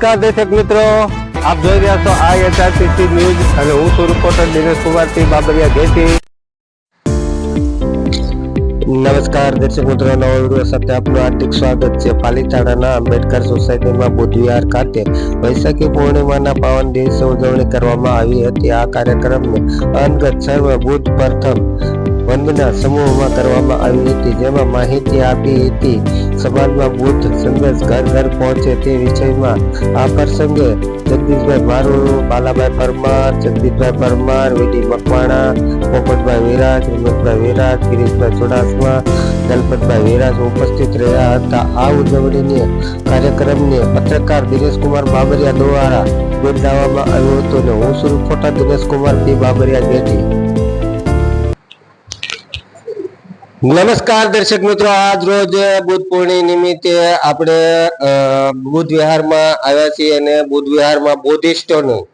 નમસ્કાર દર્શક મિત્રો. આપ જોઈ રહ્યા છો આ એચઆરસીસી ન્યૂઝ અને હું છું રિપોર્ટર દિનેશ કુમારસિંહ બાબરિયા. ઘેટી નમસ્કાર દર્શક મિત્રો, નવો સાથે આપનું હાર્દિક સ્વાગત છે. પાલીતાણાના આંબેડકર સોસાયટીમાં બુધવિહાર ખાતે વૈશાખી પૂર્ણિમાના પાવન દિવસે ઉજવણી કરવામાં આવી હતી. આ કાર્યક્રમને અંગત સર્વ બુધ પ્રથમ વંદના સમૂહમાં કરવામાં આવી હતી. જેમાં માહિતી આપી હતી, સમાજમાં બુદ્ધ સંદેશ ઘર ઘર પહોંચે તે વિષયમાં આ પ્રસંગે જગદીશભાઈ મારું બાલાભાઈ પરમાર, જગદીશભાઈ પરમાર વીડી મકવાણા, પોપટભાઈ વિરાજ, હિંમતભાઈ વિરાજ, ગિરીશભાઈ ચુડાસમા, દલપતભાઈ વિરાજ ઉપસ્થિત રહ્યા હતા. આ ઉજવણીને કાર્યક્રમને પત્રકાર દિનેશકુમાર બાબરિયા દ્વારા બિરદાવવામાં આવ્યો હતો અને હું સુરખોટા દિનેશકુમાર પી બાબરિયા ગેટી નમસ્કાર દર્શક મિત્રો, આજ રોજ બુદ્ધ પૂર્ણિ નિમિત્તે આપણે બુદ્ધ વિહારમાં આવ્યા છીએ અને બુદ્ધ વિહારમાં બુદ્ધિસ્ટોનું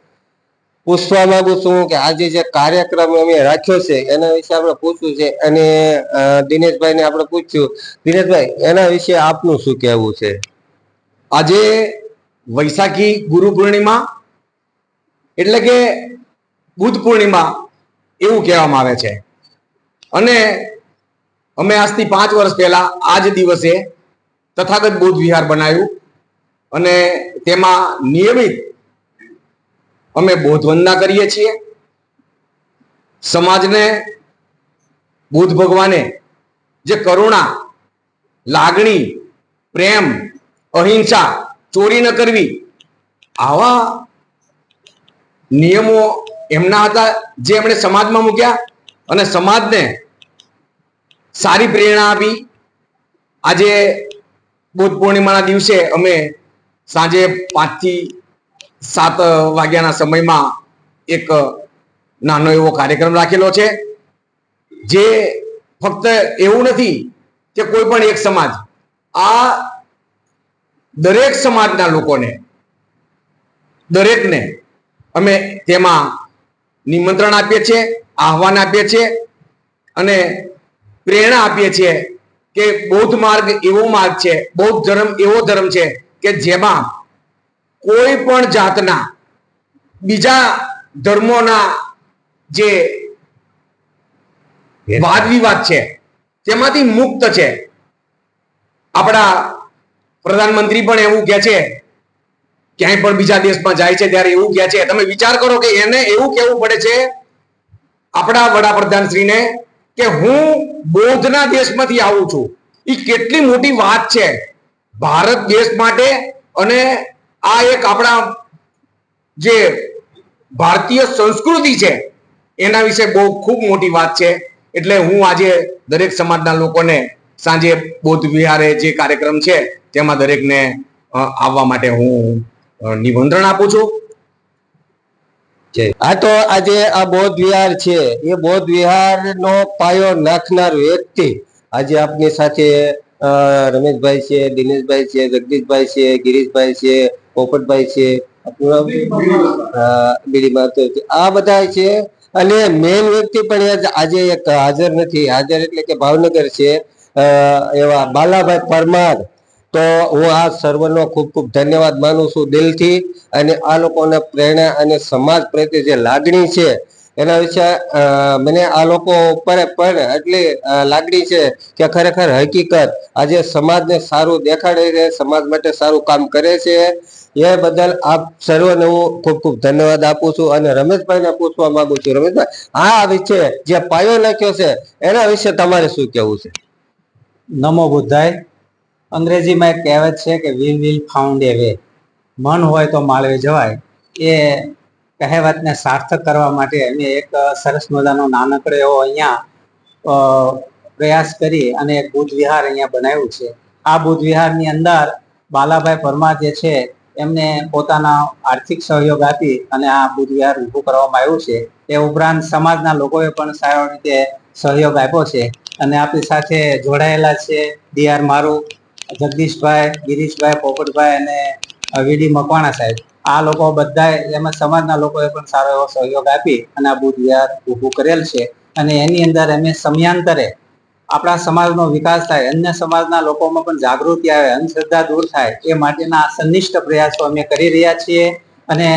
પૂછવા માંગુ છું કે આજે જે કાર્યક્રમ અમે રાખ્યો છે, એના વિશે આપણે પૂછવું છે અને દિનેશભાઈને આપણે પૂછ્યું. દિનેશભાઈ, એના વિશે આપનું શું કહેવું છે? આજે વૈશાખી ગુરુ પૂર્ણિમા એટલે કે બુદ્ધ પૂર્ણિમા એવું કહેવામાં આવે છે. અને અમે આજથી પાંચ વર્ષ પહેલા આ જ દિવસે તથાગત બૌદ્ધ વિહાર બનાવ્યું અને તેમાં નિયમિત અમે બૌદ્ધ વંદના કરીએ છીએ. સમાજને, બુદ્ધ ભગવાને જે કરુણા, લાગણી, પ્રેમ, અહિંસા ચોરી ન કરવી, આવા નિયમો એમના હતા જે એમણે સમાજમાં મૂક્યા અને સમાજને સારી પ્રેરણા આપી. આજે બુદ્ધ પૂર્ણિમાના દિવસે અમે સાંજે પાંચથી સાત વાગ્યાના સમયમાં એક નાનો એવો કાર્યક્રમ રાખેલો છે. જે ફક્ત એવું નથી કે કોઈ પણ એક સમાજ, આ દરેક સમાજના લોકોને, દરેકને અમે તેમાં નિમંત્રણ આપીએ છીએ, આહવાન આપીએ છીએ અને પ્રેરણા આપીએ છીએ કે બૌદ્ધ માર્ગ એવો માર્ગ છે બૌદ્ધ ધર્મ એવો ધર્મ છે કે જેમાં કોઈ પણ જાતના બીજા ધર્મોના જે વાદ વિવાદ છે તેમાંથી મુક્ત છે. આપણા પ્રધાનમંત્રી પણ એવું કહે છે ક્યાંય પણ બીજા દેશમાં જાય છે ત્યારે એવું કહે છે. તમે વિચાર કરો કે એને એવું કહેવું પડે છે આપણા વડાપ્રધાન શ્રીને કે હું બૌદ્ધના દેશમાંથી આવું છું. એ કેટલી મોટી વાત છે. ભારત દેશ માટે અને આ એક આપણા જે ભારતીય સંસ્કૃતિ છે, એના વિશે બહુ ખૂબ મોટી વાત છે. એટલે હું આજે દરેક સમાજના લોકોને સાંજે બૌદ્ધ વિહારે જે કાર્યક્રમ છે, તેમાં દરેકને આવવા માટે હું નિમંત્રણ આપું છું. આ તો આજે આ બૌદ્ધ વિહાર છે. એ બૌદ્ધ વિહારનો પાયો નાખનાર વ્યક્તિ આજે આપની સાથે રમેશભાઈ છે, દિનેશભાઈ છે, જગદીશભાઈ છે, ગિરીશભાઈ છે, પોપટભાઈ છે આ બધા છે અને મેન વ્યક્તિ પણ આજે એક હાજર નથી. હાજર એટલે કે ભાવનગર છે. એવા બાલાભાઈ પરમાર. તો હું આ સર્વનો ખૂબ ખૂબ ધન્યવાદ માનું છું દિલથી અને આ લોકોને પ્રેરણા અને સમાજ પ્રત્યે જે લાગણી છે એના વિશે મને આ લોકો ઉપર પણ એટલી લાગણી છે કે ખરેખર હકીકત આજે સમાજને સારું દેખાડે છે સમાજ માટે સારું કામ કરે છે. એ બદલ આપ સર્વને હું ખૂબ ખૂબ ધન્યવાદ આપું છું અને રમેશભાઈને પૂછવા માંગુ છું. રમેશભાઈ આ વિશે જે પાયો નાખ્યો છે, એના વિશે તમારે શું કહેવું છે? નમો બુદ્ધાય. અંગ્રેજીમાં એક કહેવત છે કે will will found a way મન હોય તો માળવે જવાય. એ કહેવતને સાર્થક કરવા માટે અમે એક સરસ મજાનો નાનકડો એવો અહીંયા પ્રયાસ કરી અને એક બુદ્ધ વિહાર અહીંયા બનાવ્યું છે. આ બુદ્ધ વિહારની અંદર બાલાભાઈ પરમાર જે છે, એમને પોતાના આર્થિક સહયોગ આપી અને આ બુદ્ધ વિહાર ઊભું કરવામાં આવ્યું છે. એ ઉપરાંત સમાજના લોકોએ પણ સારી રીતે સહયોગ આપ્યો છે. અને આપણી સાથે જોડાયેલા છે ડીઆર મારું. જગદીશભાઈ, ગિરીશભાઈ, પોપટભાઈ અને વીડી મકવાણા સાહેબ. આ લોકો બધા એમાં સમાજના લોકોએ પણ સારો એવો સહયોગ આપી અને આ બુદ્ધ વિહાર ઊભું કરેલ છે. અને એની અંદર અમે સમયાંતરે આપણા સમાજનો વિકાસ થાય, અન્ય સમાજના લોકોમાં પણ જાગૃતિ આવે, અંધશ્રદ્ધા દૂર થાય, એ માટેના સંનિષ્ઠ પ્રયાસો અમે કરી રહ્યા છીએ. અને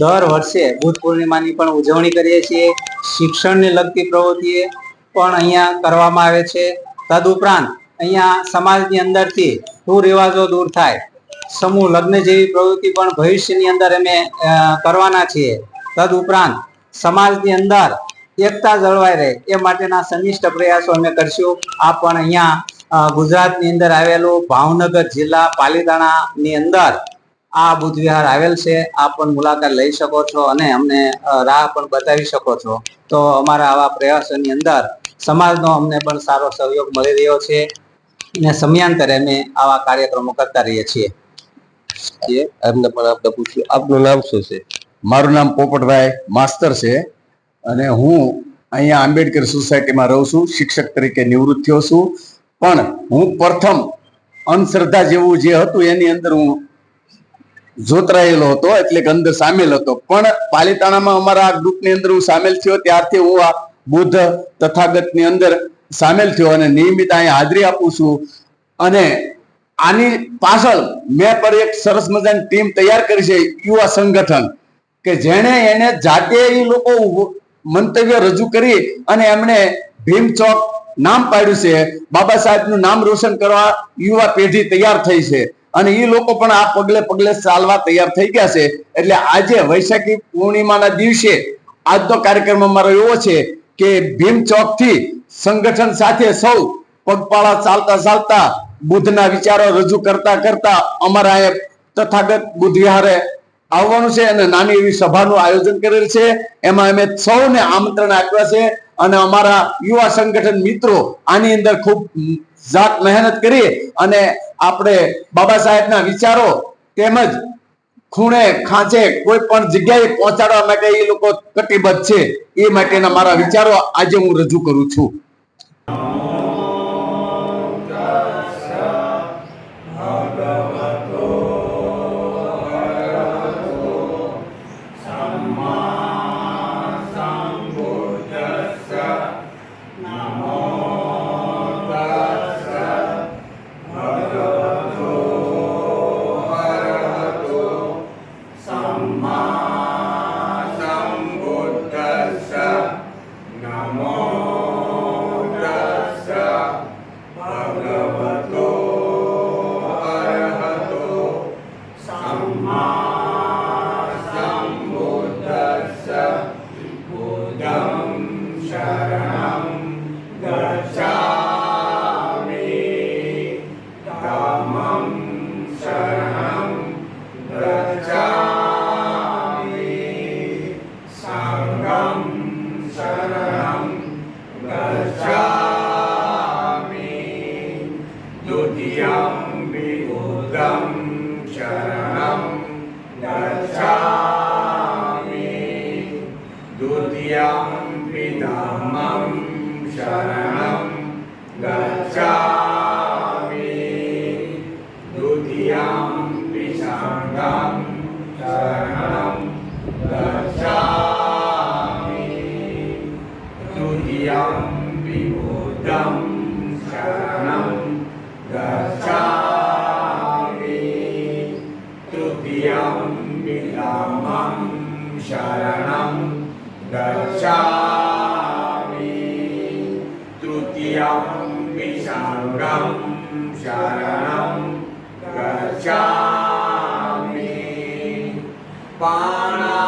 દર વર્ષે બુદ્ધ પૂર્ણિમાની પણ ઉજવણી કરીએ છીએ. શિક્ષણને લગતી પ્રવૃત્તિએ પણ અહીંયા કરવામાં આવે છે. તદુપરાંત અહીંયા સમાજની અંદરથી કુરિવાજો દૂર થાય. સમૂહ લગ્ન જેવી પ્રવૃત્તિ પણ ભવિષ્યની અંદર અમે કરવાના છીએ. તદ ઉપરાંત સમાજની અંદર એકતા જળવાઈ રહે. એ માટેના સંનિષ્ઠ પ્રયાસો અમે કરશું. આ પણ અહીંયા ગુજરાતની અંદર આવેલું ભાવનગર જિલ્લા પાલીતાણાની અંદર આ બુદ્ધ વિહાર આવેલ છે. આ પણ મુલાકાત લઈ શકો છો અને અમને રાહ પણ બતાવી શકો છો. તો અમારા આવા પ્રયાસોની અંદર સમાજનો અમને પણ સારો સહયોગ મળી રહ્યો છે. અને સમયાંતરે અમે આવા કાર્યક્રમો કરતા રહીએ છીએ. એમને પણ આપનું નામ શું છે? મારું નામ પોપટભાઈ માસ્તર છે અને હું અહીંયા આંબેડકર સોસાયટીમાં રહું છું, શિક્ષક તરીકે નિવૃત્ત થયો છું. પણ હું પ્રથમ અંધશ્રદ્ધા જેવું જે હતું એની અંદર હું જોતરાયેલો હતો, એટલે કે અંદર સામેલ હતો. પણ પાલિતાણામાં અમારા આ ગ્રુપની અંદર હું સામેલ થયો, ત્યારથી હું આ બુદ્ધ તથાગતની અંદર સામેલ થયો અને નિયમિત અહીં હાજરી આપું છું. અને આની પાછળ મેં પર એક સરસ મજાની ટીમ તૈયાર કરી છે, યુવા સંગઠન. કે જેણે એને જાતે એ લોકો મંતવ્ય રજૂ કરી અને એમણે ભીમ ચોક નામ પાડ્યું છે. બાબા સાહેબનું નામ રોશન કરવા યુવા પેઢી તૈયાર થઈ છે. અને એ લોકો પણ આ પગલે પગલે ચાલવા તૈયાર થઈ ગયા છે. એટલે આજે વૈશાખી પૂર્ણિમાના દિવસે આજનો કાર્યક્રમ અમારો એવો છે કે ભીમ ચોકથી સંગઠન સાથે સૌ પગપાળા ચાલતા ચાલતા બુદ્ધના વિચારો રજૂ કરતા કરતા અમારા એ તથાગત બુદ્ધિહારે આવવાનું છે અને નાની એવી સભાનું આયોજન કરેલ છે. એમાં અમે સૌને આમંત્રણ આપ્યા છે અને અમારા યુવા સંગઠન મિત્રો આની અંદર ખૂબ જાત મહેનત કરી અને આપણે બાબા સાહેબના વિચારો તેમજ ખૂણે ખાંચે કોઈ પણ જગ્યાએ પહોંચાડવા માટે એ લોકો કટિબદ્ધ છે. એ માટેના મારા વિચારો આજે હું રજૂ કરું છું. पितामं शरणं गच्छामि पाणातिपाता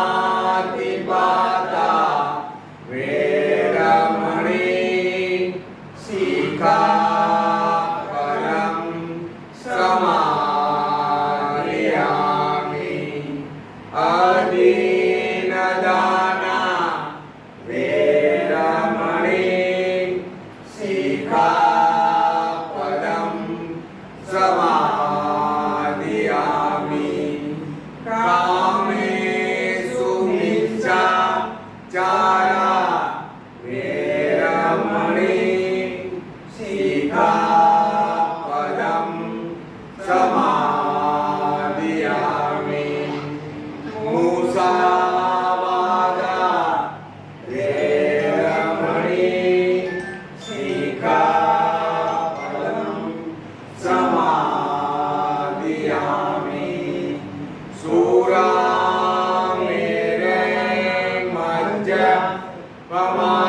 சமாதியாமி. மூசாவாக வேரமணி சீகாபலம். சமாதியாமி. சூரா மேரே மஞ்ச பமா